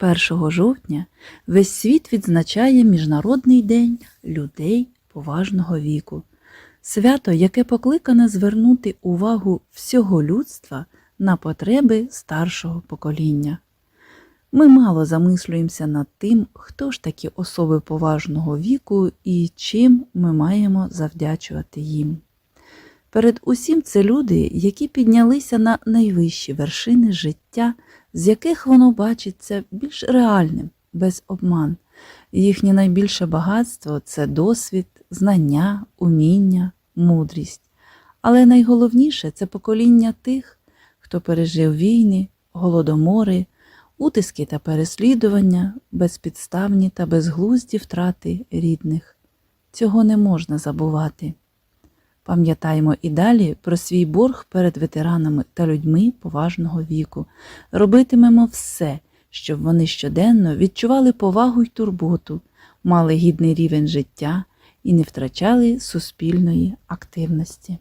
1 жовтня весь світ відзначає Міжнародний день людей поважного віку. Свято, яке покликане звернути увагу всього людства на потреби старшого покоління. Ми мало замислюємося над тим, хто ж такі особи поважного віку і чим ми маємо завдячувати їм. Перед усім це люди, які піднялися на найвищі вершини життя, з яких воно бачиться більш реальним, без обман. Їхнє найбільше багатство це досвід, знання, уміння, мудрість. Але найголовніше це покоління тих, хто пережив війни, голодомори, утиски та переслідування, безпідставні та безглузді втрати рідних. Цього не можна забувати. Пам'ятаємо і далі про свій борг перед ветеранами та людьми поважного віку. Робитимемо все, щоб вони щоденно відчували повагу й турботу, мали гідний рівень життя і не втрачали суспільної активності.